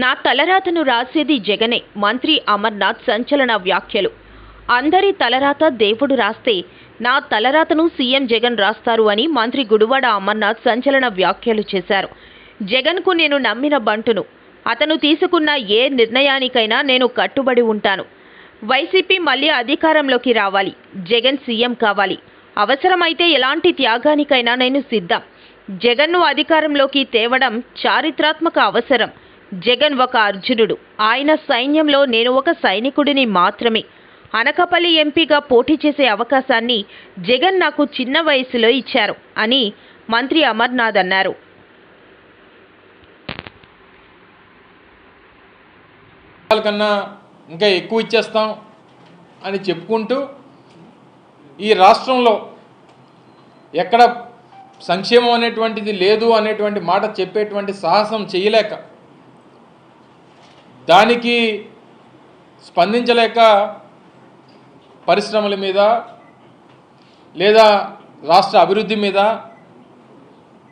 నా తలరాతను రాసేది జగనే మంత్రి అమర్నాథ్ సంచలన వ్యాఖ్యలు. అందరి తలరాత దేవుడు రాస్తే నా తలరాతను సీఎం జగన్ రాస్తారు అని మంత్రి గుడివాడ అమర్నాథ్ సంచలన వ్యాఖ్యలు చేశారు. జగన్కు నేను నమ్మిన బంటును. అతను తీసుకున్న ఏ నిర్ణయానికైనా నేను కట్టుబడి ఉంటాను. వైసీపీ మళ్ళీ అధికారంలోకి రావాలి. జగన్ సీఎం కావాలి. అవసరమైతే ఎలాంటి త్యాగానికైనా నేను సిద్ధం. జగన్ను అధికారంలోకి తేవడం చారిత్రాత్మక అవసరం. జగన్ ఒక అర్జునుడు. ఆయన సైన్యంలో నేను ఒక సైనికుడిని మాత్రమే. అనకపల్లి ఎంపీగా పోటీ చేసే అవకాశాన్ని జగన్ నాకు చిన్న వయసులో ఇచ్చారు అని మంత్రి అమర్నాథ్ అన్నారు. వాళ్ళ కన్నా ఇంకా ఎక్కువ ఇచ్చేస్తాం అని చెప్పుకుంటూ ఈ రాష్ట్రంలో ఎక్కడ సంక్షేమం అనేటువంటిది లేదు అనేటువంటి మాట చెప్పేటువంటి సాహసం చేయలేక దానికి స్పందించలేక పరిశ్రమల మీద లేదా రాష్ట్ర అభివృద్ధి మీద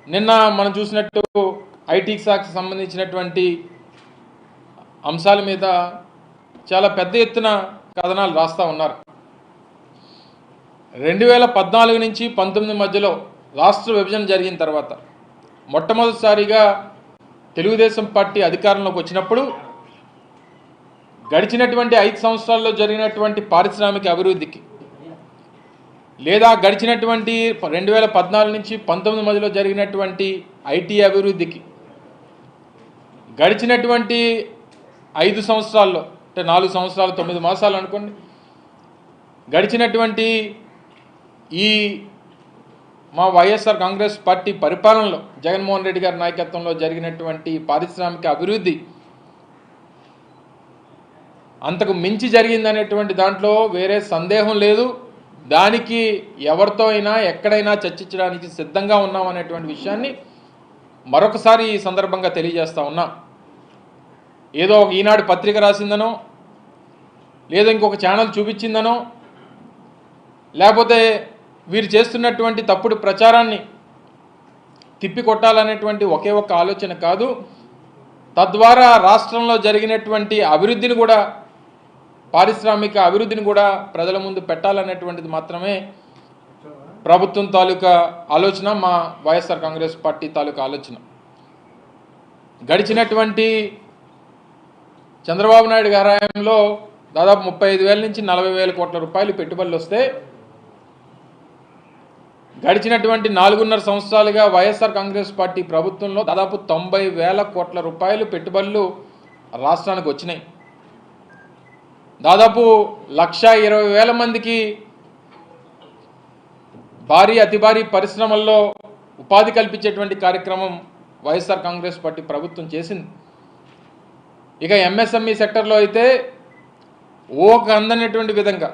నిన్న మనం చూసినట్టు ఐటీ శాఖకు సంబంధించినటువంటి అంశాల మీద చాలా పెద్ద ఎత్తున కథనాలు రాస్తూ ఉన్నారు. రెండు వేల పద్నాలుగు నుంచి పంతొమ్మిది మధ్యలో రాష్ట్ర విభజన జరిగిన తర్వాత మొట్టమొదటిసారిగా తెలుగుదేశం పార్టీ అధికారంలోకి వచ్చినప్పుడు గడిచినటువంటి ఐదు సంవత్సరాల్లో జరిగినటువంటి పారిశ్రామిక అభివృద్ధికి లేదా గడిచినటువంటి రెండు వేల పద్నాలుగు నుంచి పంతొమ్మిది మధ్యలో జరిగినటువంటి ఐటీ అభివృద్ధికి గడిచినటువంటి ఐదు సంవత్సరాల్లో అంటే నాలుగు సంవత్సరాలు తొమ్మిది మాసాలు అనుకోండి. గడిచినటువంటి ఈ మా వైఎస్ఆర్ కాంగ్రెస్ పార్టీ పరిపాలనలో జగన్మోహన్ రెడ్డి గారి నాయకత్వంలో జరిగినటువంటి పారిశ్రామిక అభివృద్ధి అంతకు మించి జరిగిందనేటువంటి దాంట్లో వేరే సందేహం లేదు. దానికి ఎవరితో అయినా ఎక్కడైనా చర్చించడానికి సిద్ధంగా ఉన్నాం అనేటువంటి విషయాన్ని మరొకసారి ఈ సందర్భంగా తెలియజేస్తా ఉన్నా. ఏదో ఒక ఈనాడు పత్రిక రాసిందనో లేదా ఇంకొక ఛానల్ చూపించిందనో లేకపోతే వీరు చేస్తున్నటువంటి తప్పుడు ప్రచారాన్ని తిప్పికొట్టాలనేటువంటి ఒకే ఒక్క ఆలోచన కాదు. తద్వారా రాష్ట్రంలో జరిగినటువంటి అభివృద్ధిని కూడా పారిశ్రామిక అభివృద్ధిని కూడా ప్రజల ముందు పెట్టాలనేటువంటిది మాత్రమే ప్రభుత్వం తాలూకా ఆలోచన మా వైఎస్ఆర్ కాంగ్రెస్ పార్టీ తాలూకా ఆలోచన. గడిచినటువంటి చంద్రబాబు నాయుడు గారి హయాంలో దాదాపు ముప్పై ఐదు వేల నుంచి నలభై వేల కోట్ల రూపాయలు పెట్టుబడులు వస్తే గడిచినటువంటి నాలుగున్నర సంవత్సరాలుగా వైఎస్ఆర్ కాంగ్రెస్ పార్టీ ప్రభుత్వంలో దాదాపు తొంభై వేల కోట్ల రూపాయలు పెట్టుబడులు రాష్ట్రానికి వచ్చినాయి. దాదాపు లక్ష ఇరవై వేల మందికి భారీ అతి భారీ పరిశ్రమల్లో ఉపాధి కల్పించేటువంటి కార్యక్రమం వైఎస్ఆర్ కాంగ్రెస్ పార్టీ ప్రభుత్వం చేసింది. ఇక ఎంఎస్ఎంఈ సెక్టర్లో అయితే ఓక అందనటువంటి విధంగా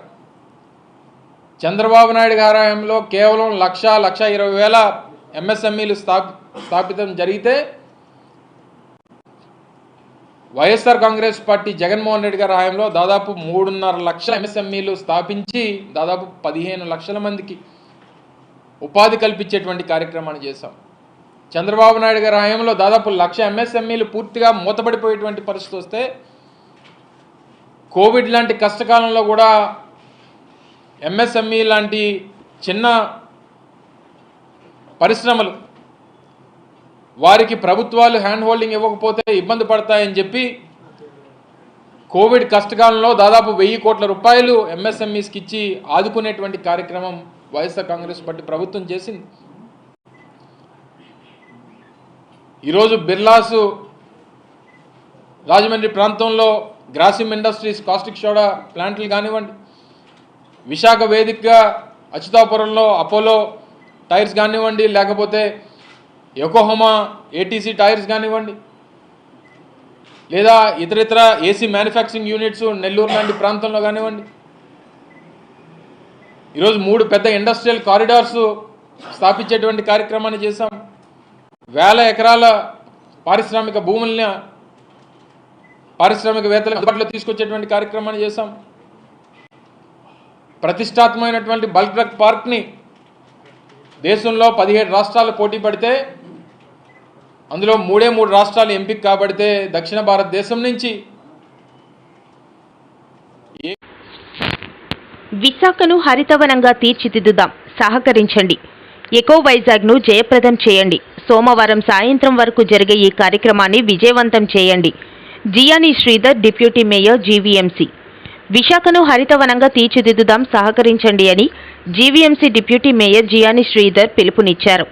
చంద్రబాబు నాయుడు గారి హయాంలో కేవలం లక్ష లక్ష ఇరవై వేల ఎంఎస్ఎంఈలు స్థాపి స్థాపితం జరిగితే వైఎస్ఆర్ కాంగ్రెస్ పార్టీ జగన్మోహన్ రెడ్డి గారి హయాంలో దాదాపు మూడున్నర లక్షల ఎంఎస్ఎంఈలు స్థాపించి దాదాపు పదిహేను లక్షల మందికి ఉపాధి కల్పించేటువంటి కార్యక్రమాన్ని చేశాం. చంద్రబాబు నాయుడు గారి హయాంలో దాదాపు లక్ష ఎంఎస్ఎంఈలు పూర్తిగా మూతపడిపోయేటువంటి పరిస్థితి వస్తే కోవిడ్ లాంటి కష్టకాలంలో కూడా ఎంఎస్ఎంఈ లాంటి చిన్న పరిశ్రమలు వారికి ప్రభుత్వాలు హ్యాండ్ హోల్డింగ్ ఇవ్వకపోతే ఇబ్బంది పడతాయని చెప్పి కోవిడ్ కష్టకాలంలో దాదాపు వెయ్యి కోట్ల రూపాయలు ఎంఎస్ఎంఈస్కి ఇచ్చి ఆదుకునేటువంటి కార్యక్రమం వైఎస్ఆర్ కాంగ్రెస్ పార్టీ ప్రభుత్వం చేసింది. ఈరోజు బిర్లాసు రాజమండ్రి ప్రాంతంలో గ్రాసిమ్ ఇండస్ట్రీస్ కాస్టిక్ సోడా ప్లాంట్లు కానివ్వండి విశాఖ వేదికగా అచ్యుతాపురంలో అపోలో టైర్స్ కానివ్వండి లేకపోతే ఎకోహోమా ఏటీసీ టైర్స్ కానివ్వండి లేదా ఇతర ఇతర ఏసీ మ్యానుఫ్యాక్చరింగ్ యూనిట్స్ నెల్లూరు లాంటి ప్రాంతంలో కానివ్వండి. ఈరోజు మూడు పెద్ద ఇండస్ట్రియల్ కారిడార్స్ స్థాపించేటువంటి కార్యక్రమాన్ని చేశాం. వేల ఎకరాల పారిశ్రామిక భూముల్ని పారిశ్రామికవేత్తలకు అందుబాటులో తీసుకొచ్చేటువంటి కార్యక్రమాన్ని చేశాం. ప్రతిష్టాత్మకమైనటువంటి బల్క్ డ్రగ్ పార్క్ని దేశంలో పదిహేడు రాష్ట్రాలు పోటీ పడితే అందులో మూడే మూడు రాష్ట్రాలు ఎంపిక కాబడితే దక్షిణ భారతదేశం నుంచి. విశాఖను హరితవనంగా తీర్చిదిద్దుదాం. సహకరించండి. ఎకో వైజాగ్ను జయప్రదం చేయండి. సోమవారం సాయంత్రం వరకు జరిగే ఈ కార్యక్రమాన్ని విజయవంతం చేయండి. Jiyani Sridhar deputy mayor GVMC. విశాఖను హరితవనంగా తీర్చిదిద్దుదాం సహకరించండి అని GVMC deputy mayor Jiyani Sridhar పిలుపునిచ్చారు.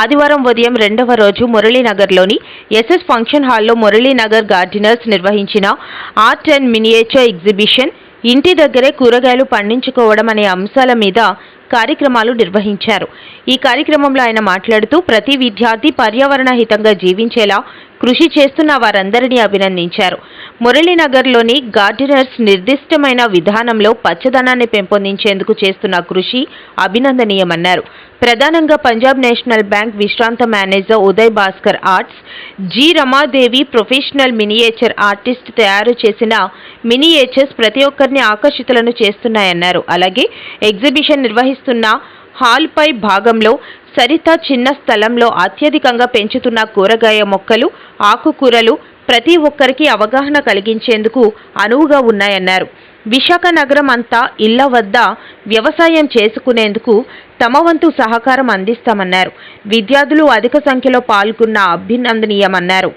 ఆదివారం ఉదయం రెండవ రోజు మురళీనగర్లోని ఎస్ఎస్ ఫంక్షన్ హాల్లో మురళీనగర్ గార్డెనర్స్ నిర్వహించిన ఆర్ట్ అండ్ మినియేచర్ ఎగ్జిబిషన్ ఇంటి దగ్గరే కూరగాయలు పండించుకోవడం అనే అంశాల మీద కార్యక్రమాలు నిర్వహించారు. ఈ కార్యక్రమంలో ఆయన మాట్లాడుతూ ప్రతి విద్యార్థి పర్యావరణ హితంగా జీవించేలా కృషి చేస్తున్న వారందరినీ అభినందించారు. మురళీనగర్లోని గార్డెనర్స్ నిర్దిష్టమైన విధానంలో పచ్చదనాన్ని పెంపొందించేందుకు చేస్తున్న కృషి అభినందనీయమన్నారు. ప్రధానంగా పంజాబ్ నేషనల్ బ్యాంక్ విశ్రాంత manager Uday Bhaskar arts G Ramadevi professional miniature artist తయారు చేసిన మినియేచర్స్ ప్రతి ఒక్కరిని ఆకర్షితులను చేస్తున్నాయన్నారు. అలాగే ఎగ్జిబిషన్ నిర్వహిస్తున్న హాల్పై భాగంలో సరిత చిన్న స్థలంలో అత్యధికంగా పెంచుతున్న కూరగాయ మొక్కలు ఆకుకూరలు ప్రతి ఒక్కరికి అవగాహన కలిగించేందుకు అనువుగా ఉన్నాయన్నారు. విశాఖ నగరం అంతా ఇళ్ళ వద్ద వ్యవసాయం చేసుకునేందుకు తమ వంతు సహకారం అందిస్తామన్నారు. విద్యార్థులు అధిక సంఖ్యలో పాల్గొన్న అభినందనీయమన్నారు.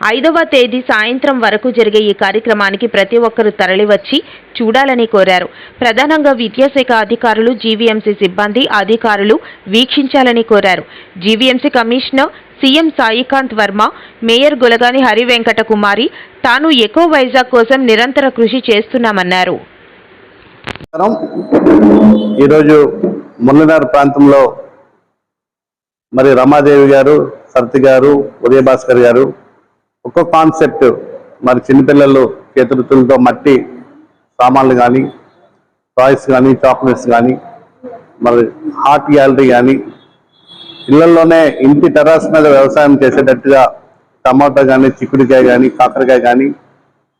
ఐదవ తేదీ సాయంత్రం వరకు జరిగే ఈ కార్యక్రమానికి ప్రతి ఒక్కరూ తరలివచ్చి చూడాలని కోరారు. ప్రధానంగా విద్యాశాఖ అధికారులు జీవీఎంసీ సిబ్బంది అధికారులు వీక్షించాలని కోరారు. GVMC commissioner CM Saikanth Varma mayor Gulagani Hari Venkata Kumari తాను ఎకో వైజాగ్ కోసం నిరంతర కృషి చేస్తున్నామన్నారు. ఈరోజు ముల్లనగర్ ప్రాంతంలో మరి రమాదేవి గారు సర్తి గారు ఉదయ భాస్కర్ గారు ఒక కాన్సెప్ట్ మరి చిన్నపిల్లలు చేతులతో మట్టి సామాన్లు కానీ టాయ్స్ కానీ చాక్లెట్స్ కానీ మరి హార్ట్ గ్యాలరీ కానీ ఇళ్ళలోనే ఇంటి టెరాస్ మీద వ్యవసాయం చేసేటట్టుగా టమాటా కానీ చిక్కుడుకాయ కానీ కాకరకాయ కానీ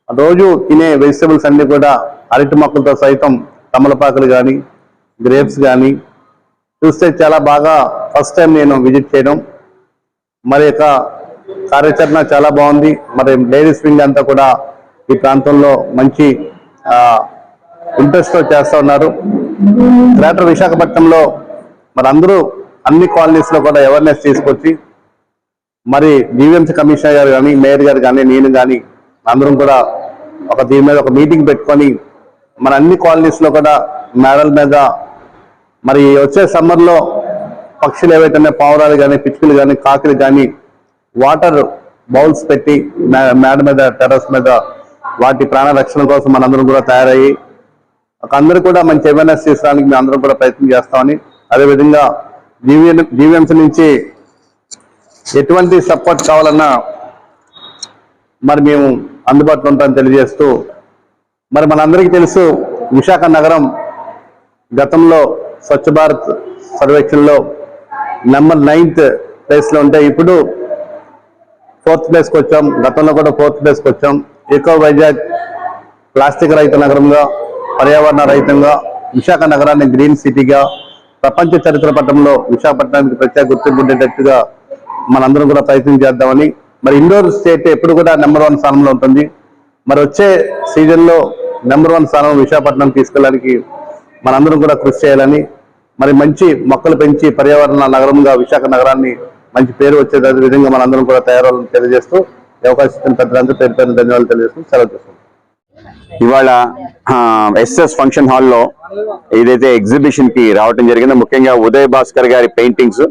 రోజు తినే వెజిటబుల్స్ అన్ని కూడా అరటి మొక్కలతో సైతం తమలపాకులు కానీ గ్రేప్స్ కానీ చూస్తే చాలా బాగా ఫస్ట్ టైం నేను విజిట్ చేయడం. మరి యొక్క కార్యాచరణ చాలా బాగుంది. మరి లేడీస్ వింగ్ అంతా కూడా ఈ ప్రాంతంలో మంచి ఇంట్రెస్ట్తో చేస్తూ ఉన్నారు. గ్రేటర్ విశాఖపట్నంలో మరి అందరూ అన్ని కాలనీస్లో కూడా అవేర్నెస్ తీసుకొచ్చి మరి జీవీఎంసీ కమిషనర్ గారు కానీ మేయర్ గారు కానీ నేను కానీ అందరం కూడా ఒక దీని మీద ఒక మీటింగ్ పెట్టుకొని మన అన్ని కాలనీస్లో కూడా మేడల మీద మరి వచ్చే సమ్మర్లో పక్షులు ఏవైతే పావురాలు కానీ పిచ్చుకలు కానీ కాకులు కానీ వాటర్ బౌల్స్ పెట్టి మేడ మీద టెర్రస్ మీద వాటి ప్రాణ రక్షణ కోసం మనందరం కూడా తయారయ్యి ఒక అందరూ కూడా మంచి అవేర్నెస్ తీసుకోవడానికి మేము అందరం కూడా ప్రయత్నం చేస్తామని అదేవిధంగా జీవీఎం జీవీఎంసీ నుంచి ఎటువంటి సపోర్ట్ కావాలన్నా మరి మేము అందుబాటులో ఉంటామని తెలియజేస్తూ మరి మనందరికీ తెలుసు విశాఖ నగరం గతంలో స్వచ్ఛ భారత్ సర్వేక్షణలో నెంబర్ నైన్త్ ప్లేస్లో ఉంటే ఇప్పుడు ఫోర్త్ ప్లేస్కి వచ్చాం. గతంలో కూడా ఫోర్త్ ప్లేస్కి వచ్చాం. ఎకో వైజాగ్ ప్లాస్టిక్ రహిత నగరంగా పర్యావరణ రహితంగా విశాఖ నగరాన్ని గ్రీన్ సిటీగా ప్రపంచ చరిత్ర పట్టంలో విశాఖపట్నానికి ప్రత్యేక గుర్తింపు ఉండేటట్టుగా మనందరం కూడా ప్రయత్నం చేద్దామని మరి ఇండోర్ స్టేట్ ఎప్పుడు కూడా నెంబర్ వన్ స్థానంలో ఉంటుంది. మరి వచ్చే సీజన్లో నెంబర్ వన్ స్థానం విశాఖపట్నం తీసుకెళ్ళడానికి మనందరం కూడా కృషి చేయాలని మరి మంచి మొక్కలు పెంచి పర్యావరణ నగరంగా విశాఖ నగరాన్ని మంచి పేరు వచ్చే విధంగా మనందరం కూడా తయారవ్వాలని తెలియజేస్తూ అవకాశం ఇచ్చిన పెద్దలందరూ పేరు పేరు ధన్యవాదాలు తెలియజేస్తూ సెలవు చేస్తాం ఇవాళ ఎస్ఎస్ ఫంక్షన్ హాల్లో ఏదైతే ఎగ్జిబిషన్కి రావటం జరిగిందో ముఖ్యంగా ఉదయ్ భాస్కర్ గారి పెయింటింగ్స్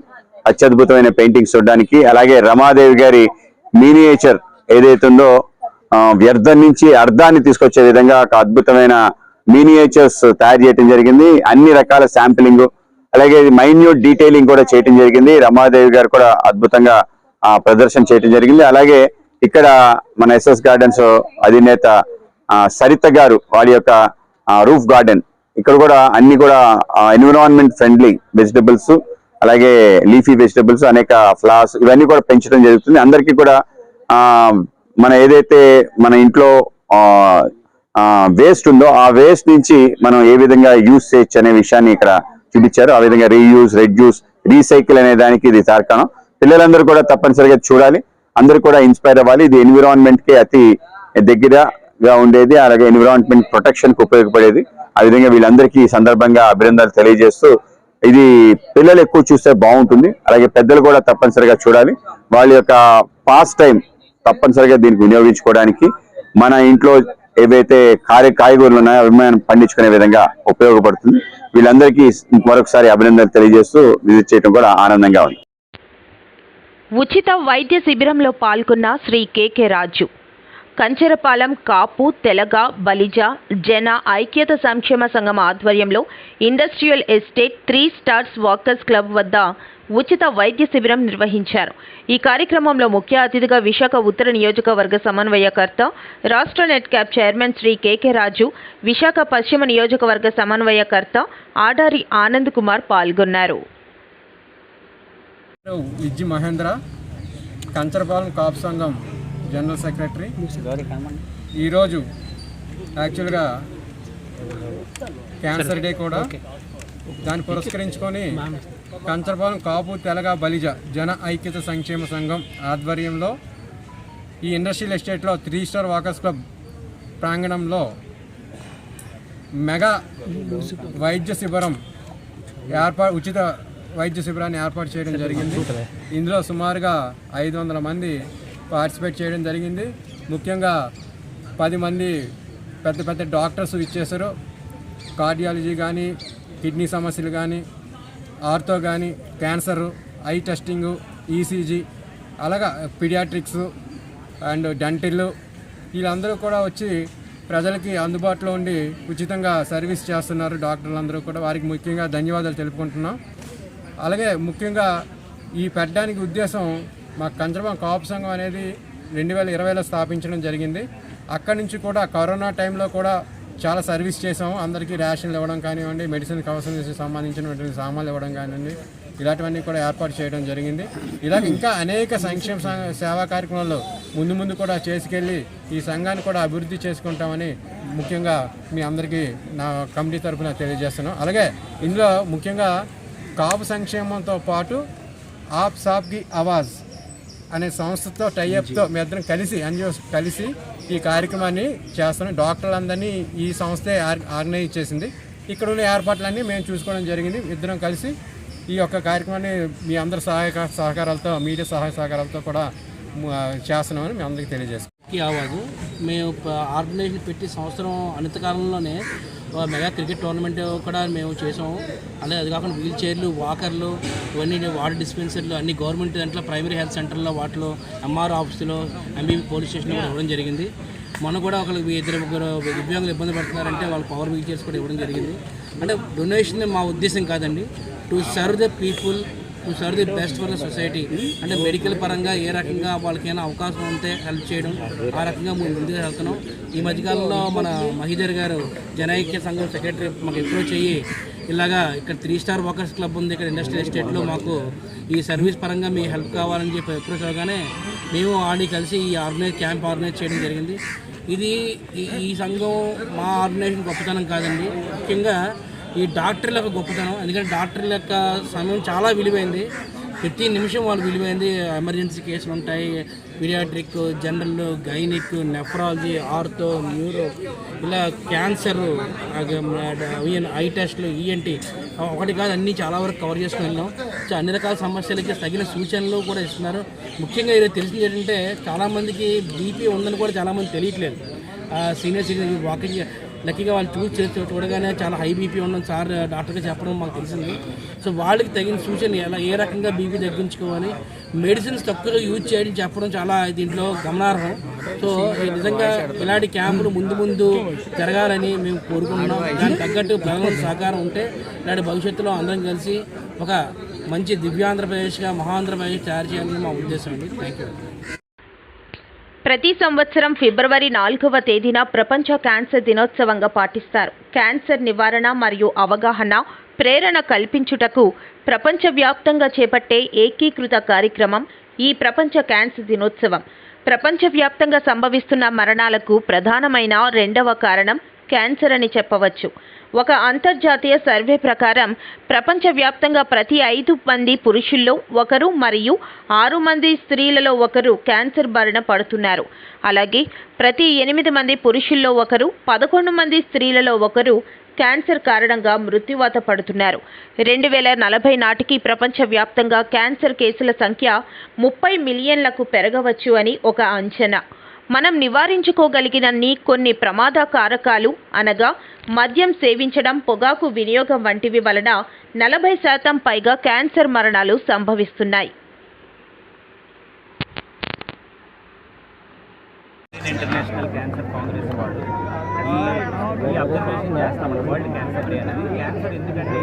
అత్యద్భుతమైన పెయింటింగ్స్ చూడడానికి అలాగే రమాదేవి గారి మినియేచర్ ఏదైతే ఉందో వ్యర్థం నుంచి అర్థాన్ని తీసుకొచ్చే విధంగా ఒక అద్భుతమైన మినియేచర్స్ తయారు చేయడం జరిగింది. అన్ని రకాల శాంపిలింగ్ అలాగే మైన్యూట్ డీటెయిలింగ్ కూడా చేయడం జరిగింది. రమాదేవి గారు కూడా అద్భుతంగా ప్రదర్శన చేయడం జరిగింది. అలాగే ఇక్కడ మన ఎస్ఎస్ గార్డెన్స్ అధినేత సరిత గారు వారి యొక్క రూఫ్ గార్డెన్. ఇక్కడ కూడా అన్ని కూడా ఎన్విరాన్మెంట్ ఫ్రెండ్లీ వెజిటబుల్స్ అలాగే లీఫీ వెజిటబుల్స్ అనేక ఫ్లవర్స్ ఇవన్నీ కూడా పెంచడం జరుగుతుంది. అందరికీ కూడా మన ఏదైతే మన ఇంట్లో వేస్ట్ ఉందో ఆ వేస్ట్ నుంచి మనం ఏ విధంగా యూజ్ చేయొచ్చు అనే విషయాన్ని ఇక్కడ చూపించారు. ఆ విధంగా రీయూజ్ రెడ్యూస్ రీసైకిల్ అనే దానికి ఇది తార్కాణం. పిల్లలందరూ కూడా తప్పనిసరిగా చూడాలి. అందరూ కూడా ఇన్స్పైర్ అవ్వాలి. ఇది ఎన్విరాన్మెంట్కి అతి దగ్గరగా ఉండేది. అలాగే ఎన్విరాన్మెంట్ ప్రొటెక్షన్కి ఉపయోగపడేది. ఆ విధంగా వీళ్ళందరికీ ఈ సందర్భంగా అభినందనలు తెలియజేస్తూ ఇది పిల్లలు ఎక్కువ చూస్తే బాగుంటుంది. అలాగే పెద్దలు కూడా తప్పనిసరిగా చూడాలి. వాళ్ళ యొక్క పాస్ టైం తప్పనిసరిగా దీనికి వినియోగించుకోవడానికి మన ఇంట్లో ఏవైతే కాయ కాయగూరలు ఉన్నాయో అవి మనం పండించుకునే విధంగా ఉపయోగపడుతుంది. వీళ్ళందరికీ మరొకసారి అభినందనలు తెలియజేస్తూ విజిట్ చేయడం కూడా ఆనందంగా ఉంది. ఉచిత వైద్య శిబిరంలో పాల్గొన్న శ్రీ కెకే రాజు. కంచెరపాలెం కాపు తెలగ బలిజ జన ఐక్యత సంక్షేమ సంఘం ఆధ్వర్యంలో industrial estate three stars walkers club వద్ద ఉచిత వైద్య శిబిరం నిర్వహించారు. ఈ కార్యక్రమంలో ముఖ్య అతిథిగా విశాఖ ఉత్తర నియోజకవర్గ సమన్వయకర్త రాష్ట్ర net cap chairman Shri KK Raju Visakha పశ్చిమ నియోజకవర్గ సమన్వయకర్త ఆడారి ఆనంద్ కుమార్ పాల్గొన్నారు. విజ్జి మహేంద్ర కంచరపాలెం కాపు సంఘం జనరల్ సెక్రటరీ. ఈరోజు యాక్చువల్గా క్యాన్సర్ డే కూడా. దాన్ని పురస్కరించుకొని కంచరపాలెం కాపు తెలగ బలిజ జన ఐక్యత సంక్షేమ సంఘం ఆధ్వర్యంలో ఈ ఇండస్ట్రియల్ ఎస్టేట్లో త్రీ స్టార్ వాకర్స్ క్లబ్ ప్రాంగణంలో మెగా వైద్య శిబిరం ఏర్పాటు ఉచిత వైద్య శిబిరాన్ని ఏర్పాటు చేయడం జరిగింది. ఇందులో సుమారుగా ఐదు వందల మంది పార్టిసిపేట్ చేయడం జరిగింది. ముఖ్యంగా పది మంది పెద్ద పెద్ద డాక్టర్స్ ఇచ్చేశారు. కార్డియాలజీ కానీ కిడ్నీ సమస్యలు కానీ ఆర్తో కానీ క్యాన్సర్ ఐ టెస్టింగు ఈసీజీ అలాగా పిడియాట్రిక్స్ అండ్ డెంటిల్ వీళ్ళందరూ కూడా వచ్చి ప్రజలకి అందుబాటులో ఉండి ఉచితంగా సర్వీస్ చేస్తున్నారు డాక్టర్లందరూ కూడా. వారికి ముఖ్యంగా ధన్యవాదాలు తెలుపుకుంటున్నాం. అలాగే ముఖ్యంగా ఈ పెట్టడానికి ఉద్దేశం మా కంచరబాం కాపు సంఘం అనేది రెండు వేల ఇరవైలో స్థాపించడం జరిగింది. అక్కడి నుంచి కూడా కరోనా టైంలో కూడా చాలా సర్వీస్ చేసాము అందరికీ రేషన్లు ఇవ్వడం కానివ్వండి మెడిసిన్ అవసరం సంబంధించినటువంటి సామాన్లు ఇవ్వడం కానివ్వండి ఇలాంటివన్నీ కూడా ఏర్పాటు చేయడం జరిగింది. ఇలా ఇంకా అనేక సంక్షేమ సేవా కార్యక్రమాలు ముందు ముందు కూడా చేసుకెళ్ళి ఈ సంఘాన్ని కూడా అభివృద్ధి చేసుకుంటామని ముఖ్యంగా మీ అందరికీ నా కమిటీ తరఫున తెలియజేస్తున్నాం అలాగే ఇందులో ముఖ్యంగా కాపు సంక్షేమంతో పాటు ఆప్ సాబ్కి ఆవాజ్ అనే సంస్థతో టైఅప్తో మీ అందరం కలిసి ఎన్జిఓ కలిసి ఈ కార్యక్రమాన్ని చేస్తున్నాం డాక్టర్లందరినీ ఈ సంస్థే ఆర్గనైజ్ చేసింది. ఇక్కడ ఉన్న ఏర్పాట్లన్నీ మేము చూసుకోవడం జరిగింది. ఇద్దరం కలిసి ఈ యొక్క కార్యక్రమాన్ని మీ అందరి సహాయక సహకారాలతో మీడియా సహాయ సహకారాలతో కూడా చేస్తున్నామని మీ అందరికీ తెలియజేస్తాం కి ఆవాజు మేము ప- ఆర్గనైజేషన్ పెట్టి సంవత్సరం అనంతకాలంలోనే మెగా క్రికెట్ టోర్నమెంట్ కూడా మేము చేసాము. అలాగే అది కాకుండా వీల్ చైర్లు వాకర్లు ఇవన్నీ వాటర్ డిస్పెన్సర్లు అన్ని గవర్నమెంట్ దాంట్లో ప్రైమరీ హెల్త్ సెంటర్లో వాటిలో ఎంఆర్ ఆఫీసులో ఎంబీబీ పోలీస్ స్టేషన్లో ఇవ్వడం జరిగింది. మొన్న కూడా ఒకరికి ఇద్దరు ముగ్గురు దివ్యాంగులు ఇబ్బంది పడుతున్నారంటే వాళ్ళు పవర్ వీల్ చైర్స్ కూడా ఇవ్వడం జరిగింది. అంటే డొనేషన్ మా ఉద్దేశం కాదండి. To serve the people to serve the best for the society అంటే మెడికల్ పరంగా ఏ రకంగా వాళ్ళకైనా అవకాశం ఉంటే హెల్ప్ చేయడం ఆ రకంగా మేము ముందుకు వెళ్తున్నాం. ఈ మధ్యకాలంలో మన మహిదర్ గారు జనైక్య సంఘం సెక్రటరీ మాకు అప్రోచ్ అయ్యి ఇలాగా ఇక్కడ త్రీ స్టార్ వర్కర్స్ క్లబ్ ఉంది ఇక్కడ ఇండస్ట్రియల్ ఎస్టేట్లో మాకు ఈ సర్వీస్ పరంగా మీ హెల్ప్ కావాలని చెప్పి అప్రోచ్ అవగానే మేము ఆడి కలిసి ఈ ఆర్గనైజ్ క్యాంప్ ఆర్గనైజ్ చేయడం జరిగింది. ఇది ఈ- ఈ సంఘం మా ఆర్గనైజేషన్ గొప్పతనం కాదండి. ముఖ్యంగా ఈ డాక్టర్ల యొక్క గొప్పతనం ఎందుకంటే డాక్టర్ల యొక్క సమయం చాలా విలువైంది. ప్రతి నిమిషం వాళ్ళు విలువైంది. ఎమర్జెన్సీ కేసులు ఉంటాయి. Paediatric general gynaec nephrology ortho neuro ఇలా క్యాన్సర్ ఐ టెస్ట్లు ఈఎన్టీ ఒకటి కాదు అన్నీ చాలా వరకు కవర్ చేసుకుని వెళ్ళాం. సో అన్ని రకాల సమస్యలకి తగిన సూచనలు కూడా ఇస్తున్నారు. ముఖ్యంగా ఇది తెలిసింది ఏంటంటే చాలామందికి బీపీ ఉందని కూడా చాలామంది తెలియట్లేదు. సీనియర్ సిటిజన్ వాకింగ్ లక్కీగా వాళ్ళు చూసి చేసి చూడగానే చాలా హై బీపీ ఉండడం సార్ డాక్టర్గా చెప్పడం మాకు తెలిసింది. సో వాళ్ళకి తగిన సూచన ఎలా ఏ రకంగా బీపీ తగ్గించుకోవాలి మెడిసిన్స్ తక్కువగా యూజ్ చేయడం చెప్పడం చాలా దీంట్లో గమనార్హం. సో ఈ నిజంగా ఇలాంటి క్యాంపులు ముందు ముందు జరగాలని మేము కోరుకుంటున్నాం. దానికి తగ్గట్టు ప్రజల సహకారం ఉంటే ఇలాంటి భవిష్యత్తులో అందరం కలిసి ఒక మంచి దివ్యాంధ్రప్రదేశ్గా మహాంధ్రప్రదేశ్ తయారు చేయాలని మా ఉద్దేశం అండి. థ్యాంక్ యూ ప్రతి సంవత్సరం ఫిబ్రవరి నాలుగవ తేదీన ప్రపంచ క్యాన్సర్ దినోత్సవంగా పాటిస్తారు. క్యాన్సర్ నివారణ మరియు అవగాహన ప్రేరణ కల్పించుటకు ప్రపంచవ్యాప్తంగా చేపట్టే ఏకీకృత కార్యక్రమం ఈ ప్రపంచ క్యాన్సర్ దినోత్సవం. ప్రపంచవ్యాప్తంగా సంభవిస్తున్న మరణాలకు ప్రధానమైన రెండవ కారణం క్యాన్సర్ అని చెప్పవచ్చు. ఒక అంతర్జాతీయ సర్వే ప్రకారం ప్రపంచవ్యాప్తంగా ప్రతి ఐదు మంది పురుషుల్లో ఒకరు మరియు ఆరు మంది స్త్రీలలో ఒకరు క్యాన్సర్ బారిన పడుతున్నారు. అలాగే ప్రతి ఎనిమిది మంది పురుషుల్లో ఒకరు పదకొండు మంది స్త్రీలలో ఒకరు క్యాన్సర్ కారణంగా మృత్యువాత పడుతున్నారు. రెండు వేల నలభై నాటికి ప్రపంచవ్యాప్తంగా క్యాన్సర్ కేసుల సంఖ్య ముప్పై మిలియన్లకు పెరగవచ్చు అని ఒక అంచనా. మనం నివారించుకోగలిగినన్ని కొన్ని ప్రమాద కారకాలు అనగా మద్యం సేవించడం పొగాకు వినియోగం వంటివి వలన నలభై శాతం పైగా క్యాన్సర్ మరణాలు సంభవిస్తున్నాయి. ఇంటర్నేషనల్ క్యాన్సర్ కాంగ్రెస్ వాళ్ళు ఈ అబ్జర్వేషన్ చేస్తామండి వరల్డ్ క్యాన్సర్ డే అనేది క్యాన్సర్ ఎందుకంటే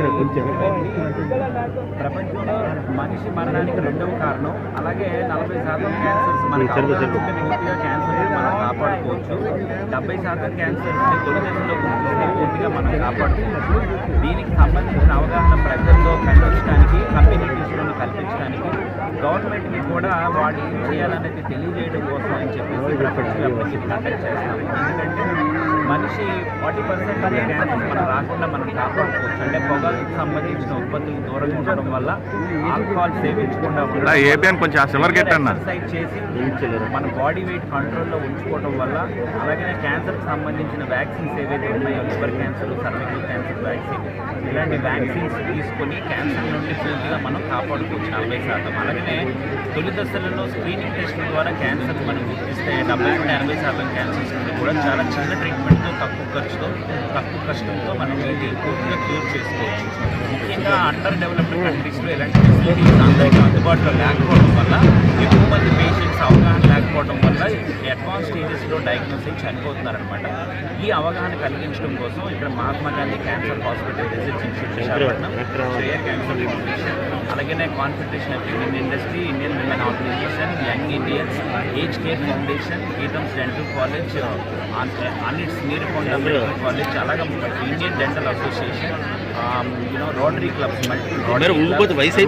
ప్రపంచంలో మనిషి మరణానికి రెండవ కారణం అలాగే నలభై శాతం క్యాన్సర్స్ మనకు పూర్తిగా క్యాన్సర్ మనం కాపాడుకోవచ్చు డెబ్బై శాతం క్యాన్సర్స్ తొలిదశలో గుర్తిస్తే పూర్తిగా మనం కాపాడుకోవచ్చు దీనికి సంబంధించిన అవగాహన ప్రజల్లో కల్పించడానికి కమ్యూనిటీస్లో కల్పించడానికి గవర్నమెంట్కి కూడా వాళ్ళు ఏం చేయాలనేది తెలియజేయడం కోసం అని చెప్పేసి ప్రపంచవ్యాప్తంగా ఇది కండక్ట్ చేస్తాము ఎందుకంటే మనిషి ఫార్టీ పర్సెంట్ ఆఫ్ క్యాన్సర్ మనం రాకుండా మనం కాపాడుకోవచ్చు. అంటే పొగాకు సంబంధించిన ఉత్పత్తులు దూరంగా ఉండడం వల్ల ఆల్కహాల్ సేవించకుండా ఏబిఎన్ కొంచెం ఎక్సర్సైజ్ చేసి మన బాడీ వెయిట్ కంట్రోల్లో ఉంచుకోవడం వల్ల అలాగే క్యాన్సర్కి సంబంధించిన వ్యాక్సిన్స్ ఏవైతే ఉన్నాయో liver cancer cervical cancer vaccine ఇలాంటి వ్యాక్సిన్స్ తీసుకొని క్యాన్సర్ నుండి పూర్తిగా మనం కాపాడుకోవచ్చు నలభై శాతం. అలాగనే తొలి దశలలో స్క్రీనింగ్ టెస్ట్ ద్వారా క్యాన్సర్ మనం గుర్తిస్తే డెబ్బై నుండి ఎనభై శాతం క్యాన్సర్స్ నుండి కూడా చాలా చిన్న ట్రీట్మెంట్తో తక్కువ ఖర్చుతో తక్కువ కష్టంతో మనం వీటి పూర్తిగా క్యూర్ చేసుకోవచ్చు. ముఖ్యంగా అండర్ డెవలప్డ్ కంట్రీస్లో ఇలాంటి ఫెసిలిటీస్ అందరికీ అందుబాటులో లేకపోవడం వల్ల ఎక్కువ మంది పేషెంట్స్ అవగాహన లేకపోవడం వల్ల అడ్వాన్స్ స్టేజెస్లో డయాగ్నోస్ అయ్యి చనిపోతున్నారనమాట ఈ అవగాహన కలిగించడం కోసం ఇక్కడ Mahatma Gandhi cancer hospital research institute Visakhapatnam శ్రేయర్ cancer foundation అలాగే confederation of Indian industry Indian women organisation young Indians age care foundation Gitam dental college ANITS Neerukonda medical college అలాగే ఇండియన్ డెంటల్ అసోసియేషన్ యూనో rotary clubs multiple వయసు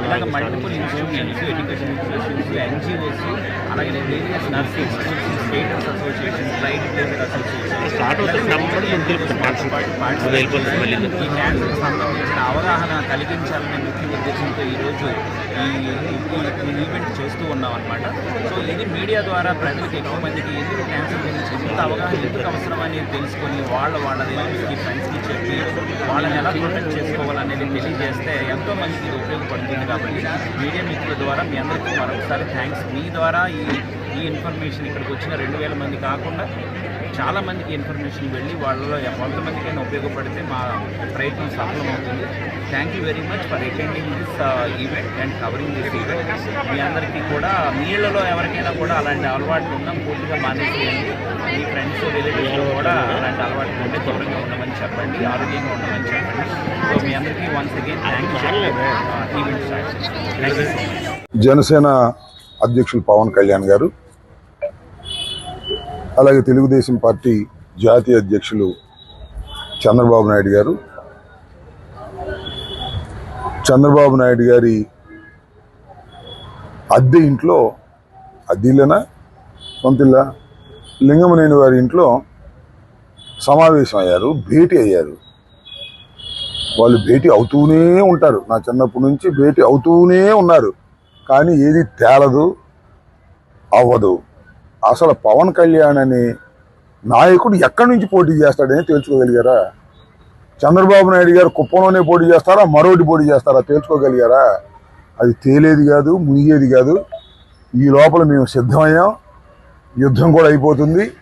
ఇలాగ multiple institutions education institutions NGOs అలాగే various nursing status association light placer association ఈ సంబంధించిన అవగాహన కలిగించాలనే ముఖ్య ఉద్దేశంతో ఈరోజు ఈ ఈ ఈవెంట్ చేస్తూ ఉన్నాం అనమాట సో ఇది మీడియా ద్వారా ప్రజలకు ఎక్కువ మందికి ఎందుకు క్యాన్సర్ గురించి ఎంత అవగాహన ఎందుకు అవసరం అనేది తెలుసుకొని వాళ్ళ వాళ్ళ రిలేటివ్స్కి ఫ్రెండ్స్కి చెప్పి వాళ్ళని ఎలా ప్రొటెక్ట్ చేసుకోవాలనేది తెలియజేస్తే ఎంతో మందికి ఇది ఉపయోగపడుతుంది కాబట్టి మీడియా మిత్రుల ద్వారా మీ అందరికీ మరొకసారి థ్యాంక్స్ మీ ద్వారా ఈ ఈ ఇన్ఫర్మేషన్ ఇక్కడికి వచ్చిన రెండు వేల మంది కాకుండా చాలా మందికి ఇన్ఫర్మేషన్ వెళ్ళి వాళ్ళలో కొంతమందికైనా ఉపయోగపడితే మా ప్రయత్నం సఫలమవుతుంది. Thank you very much for attending this event and covering this event మీ అందరికీ కూడా మీళ్ళలో ఎవరికైనా కూడా అలాంటి అలవాట్లు ఉన్నా పూర్తిగా మానేసేయండి. మీ ఫ్రెండ్స్ రిలేటివ్స్లో కూడా అలాంటి అలవాట్లు ఉంటే దూరంగా ఉండమని చెప్పండి ఆరోగ్యంగా ఉండమని చెప్పండి. సో మీ అందరికీ once again thank you event Janasena అధ్యక్షులు పవన్ కళ్యాణ్ గారు అలాగే తెలుగుదేశం పార్టీ జాతీయ అధ్యక్షులు చంద్రబాబు నాయుడు గారు. చంద్రబాబు నాయుడు గారి అద్దె ఇంట్లో అద్దెలేనా? సొంతిల్లా లింగమనేని వారి ఇంట్లో సమావేశం అయ్యారు భేటీ అయ్యారు. వాళ్ళు భేటీ అవుతూనే ఉంటారు. నా చిన్నప్పటి నుంచి భేటీ అవుతూనే ఉన్నారు. కానీ ఏది తేలదు అవ్వదు. అసలు పవన్ కళ్యాణ్ అని నాయకుడు ఎక్కడి నుంచి పోటీ చేస్తాడని తెలుసుకోగలిగారా? చంద్రబాబు నాయుడు గారు కుప్పంలోనే పోటీ చేస్తారా? మరోటి పోటీ చేస్తారా? తెలుసుకోగలిగారా? అది తేలేది కాదు మునిగేది కాదు. ఈ లోపల మేము సిద్ధమయ్యాం. యుద్ధం కూడా అయిపోతుంది.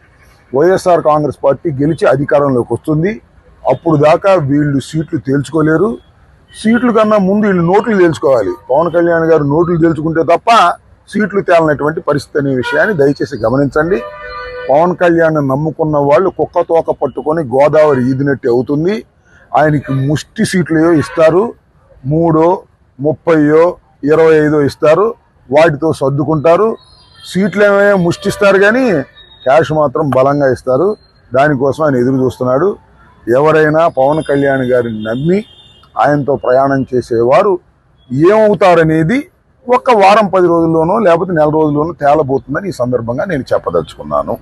వైఎస్ఆర్ కాంగ్రెస్ పార్టీ గెలిచి అధికారంలోకి వస్తుంది. అప్పుడు దాకా వీళ్ళు సీట్లు తేల్చుకోలేరు. సీట్లు కన్నా ముందు వీళ్ళు నోట్లు తేల్చుకోవాలి. పవన్ కళ్యాణ్ గారు నోట్లు తేల్చుకుంటే తప్ప సీట్లు తేలనటువంటి పరిస్థితి అనే విషయాన్ని దయచేసి గమనించండి. పవన్ కళ్యాణ్ నమ్ముకున్న వాళ్ళు కుక్క తోక పట్టుకొని గోదావరి ఈదినట్టు అవుతుంది. ఆయనకి ముష్టి సీట్లు ఇస్తారు. మూడో ముప్పయో ఇరవై ఐదో ఇస్తారు. వాటితో సర్దుకుంటారు. సీట్లు ఏమే ముష్టిస్తారు కానీ క్యాష్ మాత్రం బలంగా ఇస్తారు. దానికోసం ఆయన ఎదురు చూస్తున్నాడు. ఎవరైనా పవన్ కళ్యాణ్ గారిని నమ్మి ఆయనతో ప్రయాణం చేసేవారు ఏమవుతారనేది ఒక్క వారం పది రోజుల్లోనో లేకపోతే నెల రోజుల్లోనో తేలబోతుందని ఈ సందర్భంగా నేను చెప్పదలుచుకున్నాను.